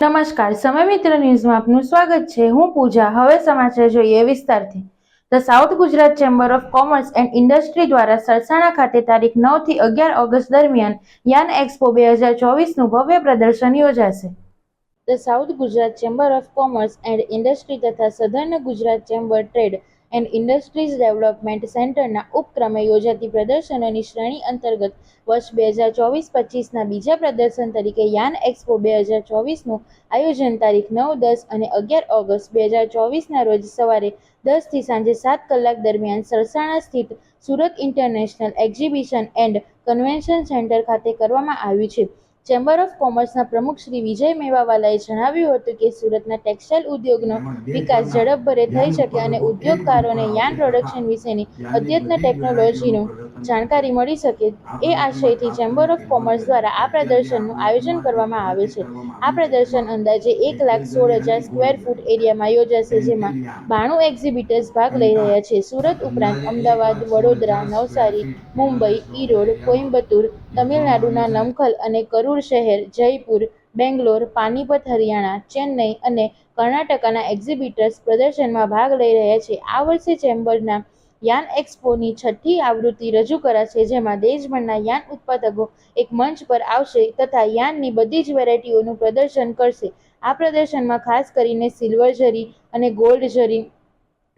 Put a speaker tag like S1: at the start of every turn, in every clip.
S1: નમસ્કાર, સમય મિત્ર ન્યૂઝમાં આપનું સ્વાગત છે. હું પૂજા, હવે સમાચાર જોઈએ વિસ્તારથી. The south Gujarat chamber of commerce and industry દ્વારા સરસાણા ખાતે તારીખ નવથી અગિયાર ઓગસ્ટ દરમિયાન યાન એક્સપો બે હજાર ચોવીસનું ભવ્ય પ્રદર્શન યોજાશે. The south Gujarat chamber of commerce and industry તથા southern Gujarat chamber trade and industries development સેન્ટરના ઉપક્રમે યોજાતી પ્રદર્શનોની શ્રેણી અંતર્ગત વર્ષ બે હજાર ચોવીસ પચીસના બીજા પ્રદર્શન તરીકે યાન એક્સપો બે હજાર ચોવીસનું આયોજન તારીખ નવ, દસ અને અગિયાર ઓગસ્ટ બે હજાર ચોવીસના રોજ સવારે દસથી સાંજે સાત કલાક દરમિયાન સરસાણા સ્થિત Surat international exhibition and convention centre ખાતે કરવામાં આવ્યું છે. ચેમ્બર ઓફ કોમર્સના પ્રમુખ શ્રી વિજય મેવાવાલાએ જણાવ્યું હતું કે સુરતના ટેક્સટાઇલ ઉદ્યોગનો વિકાસ ઝડપભરે થઈ શકે અને ઉદ્યોગકારોને યાન પ્રોડક્શન વિશેની અદ્યતન ટેકનોલોજીનું જાણકારી મળી શકે એ આશયથી ચેમ્બર ઓફ કોમર્સ દ્વારા આ પ્રદર્શનનું આયોજન કરવામાં આવે છે. આ પ્રદર્શન અંદાજે એક લાખ સોળ હજાર સ્ક્વેર ફૂટ એરિયામાં યોજાશે જેમાં બાણું એક્ઝિબિટર્સ ભાગ લઈ રહ્યા છે. સુરત ઉપરાંત અમદાવાદ વડોદરા નવસારી મુંબઈ ઈરોડ કોઇમ્બતુર તમિલનાડુના નમખલ અને કરૂર શહેર, જયપુર, બેંગ્લોર, પાનીપત, હરિયાણા, ચેન્નઈ અને કર્ણાટકાના એક્ઝિબિટર્સ પ્રદર્શનમાં ભાગ લઈ રહ્યા છે. આ વર્ષે ચેમ્બરના યાન એક્સપોની છઠ્ઠી આવૃત્તિ રજૂ કરાશે, જેમાં દેશભરના યાન ઉત્પાદકો એક મંચ પર આવશે તથા યાનની બધી જ વેરાયટીઓનું પ્રદર્શન કરશે. આ પ્રદર્શનમાં ખાસ કરીને સિલ્વર ઝરી અને ગોલ્ડ જરી,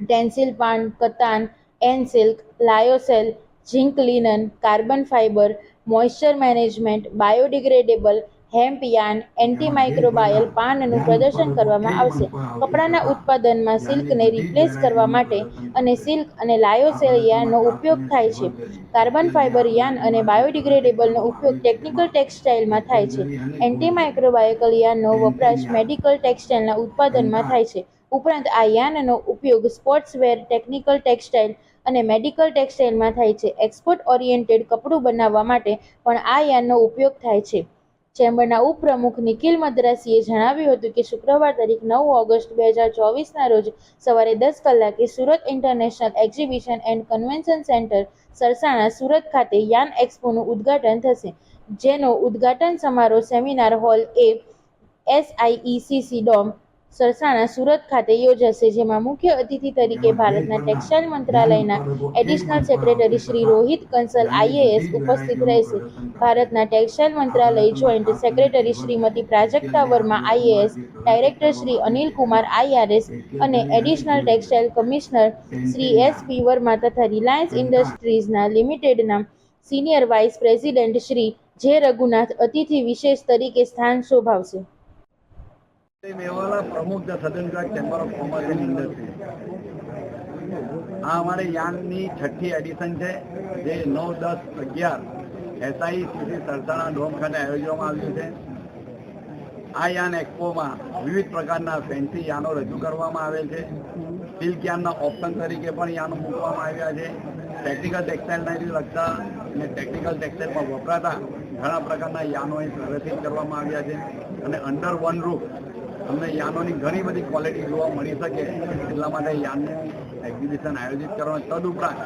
S1: ટેન્સિલ પાન, કતાન N silk lyocell, zinc linen, carbon fibre moisture management biodegradable hemp yarn antimicrobial પાનનું પ્રદર્શન કરવામાં આવશે. કપડાના ઉત્પાદનમાં સિલ્કને રિપ્લેસ કરવા માટે અને સિલ્ક અને લાયોસેલ યાનનો ઉપયોગ થાય છે. કાર્બન ફાઇબર યાન અને બાયોડિગ્રેડેબલનો ઉપયોગ ટેકનિકલ ટેક્સટાઇલમાં થાય છે. એન્ટીમાઇક્રોબાયકલ યાનનો વપરાશ મેડિકલ ટેક્સટાઇલના ઉત્પાદનમાં થાય છે. ઉપરાંત આ યાનનો ઉપયોગ સ્પોર્ટ્સવેર ટેકનિકલ ટેક્સટાઇલ અને મેડિકલ ટેક્સટાઇલમાં થાય છે. એક્સપોર્ટ ઓરિએન્ટેડ કપડું બનાવવા માટે પણ આ યાનનો ઉપયોગ થાય છે. ચેમ્બરના ઉપપ્રમુખ નિખિલ મદ્રાસીએ જણાવ્યું હતું કે શુક્રવાર તારીખ નવ ઓગસ્ટ બે હજાર ચોવીસના રોજ સવારે દસ કલાકે Surat international exhibition and convention centre Sarsana Surat ખાતે યાન એક્સપોનું ઉદ્ઘાટન થશે. જેનો ઉદ્ઘાટન સમારોહ seminar hall A SIECC dome Sarsana Surat ખાતે યોજાશે જેમાં મુખ્ય અતિથિ તરીકે ભારતના ટેક્સટાઇલ મંત્રાલયના additional secretary Shri Rohit Kansal IAS ઉપસ્થિત રહેશે. ભારતના ટેક્સટાઇલ મંત્રાલય joint secretary Shrimati Prajakta Verma IAS director Shri Anil Kumar IRS અને additional textile commissioner Shri S P Verma તથા રિલાયન્સ ઇન્ડસ્ટ્રીઝના લિમિટેડના senior vice president Shri J Raghunath અતિથિ વિશેષ તરીકે સ્થાન શોભાવશે.
S2: મેવાલા પ્રમુખ the southern chamber of commerce and industry આ અમારે યાનની છઠ્ઠી એડિશન છે, જે નવ, દસ, અગિયાર એસઆઈ સુધી સરસાણા ડોમ ખાતે આયોજવામાં આવ્યું છે. આ યાન એક્સપોમાં વિવિધ પ્રકારના ફેન્સી યાનો રજૂ કરવામાં આવેલ છે. સિલ્ક યાનના ઓપ્શન તરીકે પણ યાનો મૂકવામાં આવ્યા છે. ટેકનિકલ ટેક્સટાઇલને લગતા અને ટેકનિકલ ટેક્સટાઇલમાં વપરાતા ઘણા પ્રકારના યાનો અહીં પ્રદર્શિત કરવામાં આવ્યા છે. અને અંડર વન રૂફ તમને યાનોની ઘણી બધી ક્વોલિટી જોવા મળી શકે. એટલા માટે યાનનું એક્ઝિબિશન આયોજિત કરવાનું. તદુપરાંત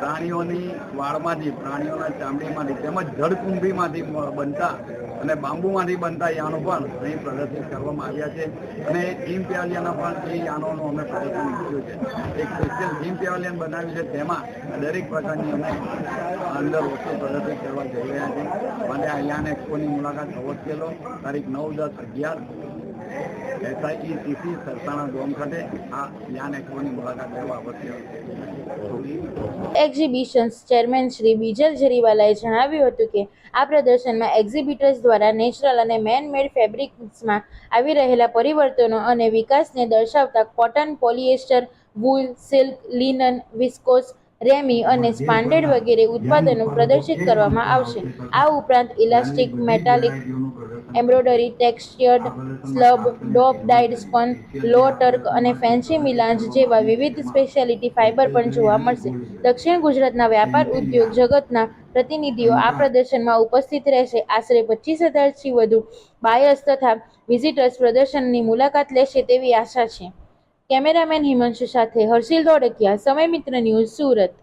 S2: પ્રાણીઓની વાળમાંથી, પ્રાણીઓના ચામડીમાંથી તેમજ જળકુંભીમાંથી બનતા અને બાંબુમાંથી બનતા યાનો પણ અહીં પ્રદર્શિત કરવામાં આવ્યા છે. અને થીમ પ્યાલિયાના પણ એ યાનોનું અમે પ્રદર્શન મૂક્યું છે. એક સ્પેશિયલ થીમ પેવેલિયન બનાવ્યું છે. તેમાં દરેક પ્રકારની અમે અંદર વસ્તુ પ્રદર્શિત કરવા જઈ રહ્યા છીએ. માટે આ યાન એક્સપોની મુલાકાત અવશ્ય લો. તારીખ નવ દસ અગિયાર એસઆઈ સીસી સરસાણા ગોમ ખાતે આ જ્ઞાન એક્સપોની મુલાકાત લેવા આવશ્યક
S1: એક્ઝિબિશન્સ ચેરમેન શ્રી બીજલ જરીવાલાએ જણાવ્યું હતું કે, આ પ્રદર્શનમાં એક્ઝિબિટર્સ દ્વારા નેચરલ અને મેન મેડ ફેબ્રિક્સમાં આવી રહેલા પરિવર્તનો અને વિકાસને દર્શાવતા cotton polyester wool silk linen viscose ramie અને સ્પાન્ડેડ વગેરે ઉત્પાદનો પ્રદર્શિત કરવામાં આવશે. આ ઉપરાંત elastic metallic embroidery textured slub dope dyed spun low torque અને ફેન્સી મિલાન્જ જેવા વિવિધ સ્પેશિયાલિટી ફાઇબર પણ જોવા મળશે. દક્ષિણ ગુજરાતના વ્યાપાર ઉદ્યોગ જગતના પ્રતિનિધિઓ આ પ્રદર્શનમાં ઉપસ્થિત રહેશે. આશરે પચીસ હજારથી વધુ બાયર્સ તથા વિઝિટર્સ પ્રદર્શનની મુલાકાત લેશે તેવી આશા છે. કેમેરામેન હિમાંશુ સાથે હર્ષિલ ધોળકિયા સમય મિત્ર ન્યૂઝ સુરત.